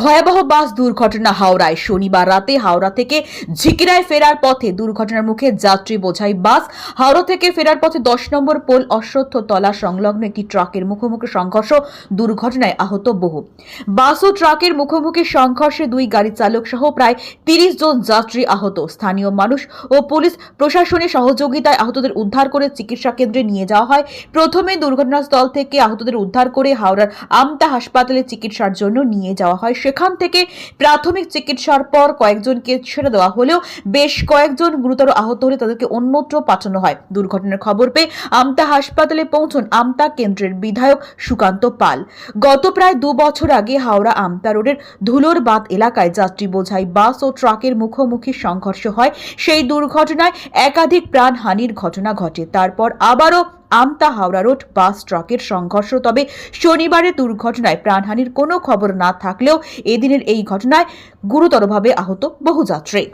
ভয়াবহ বাস দুর্ঘটনা হাওড়ায়। শনিবার রাতে হাওড়া থেকে ঝিকিরায় ফেরার পথে দুর্ঘটনার মুখে যাত্রী বোঝাই বাস। হাওড়া থেকে ফেরার পথে দশ নম্বর পোল অশ্বত্থ তলা সংলগ্ন একটি ট্রাকের মুখোমুখি সংঘর্ষ দুর্ঘটনায় আহত বহু। বাস ও ট্রাকের মুখোমুখি সংঘর্ষে দুই গাড়ি চালক সহ প্রায় তিরিশ জন যাত্রী আহত। স্থানীয় মানুষ ও পুলিশ প্রশাসনের সহযোগিতায় আহতদের উদ্ধার করে চিকিৎসা কেন্দ্রে নিয়ে যাওয়া হয়। প্রথমে দুর্ঘটনাস্থল থেকে আহতদের উদ্ধার করে হাওড়ার আমতা হাসপাতালে চিকিৎসার জন্য নিয়ে যাওয়া হয়। সেখান থেকে প্রাথমিক চিকিৎসার পর কয়েকজনকে ছেড়ে দেওয়া হলেও বেশ কয়েকজন গুরুতর আহত হলে তাদেরকে অন্যত্র পাঠানো হয়। দুর্ঘটনার খবর পেয়ে আমতা হাসপাতালে পৌঁছন আমতা কেন্দ্রের বিধায়ক সুকান্ত পাল। গত প্রায় দু বছর আগে হাওড়া আমতা রোডের ধুলোর বাদ এলাকায় যাত্রী বোঝাই বাস ও ট্রাকের মুখোমুখি সংঘর্ষ হয়। সেই দুর্ঘটনায় একাধিক প্রাণহানির ঘটনা ঘটে। তারপর আবারও আমতা হাওড়া রোড বাস ট্রাকের সংঘর্ষ। তবে শনিবারের দুর্ঘটনায় প্রাণহানির কোনো খবর না থাকলেও এদিনের এই ঘটনায় গুরুতরভাবে আহত বহু যাত্রী।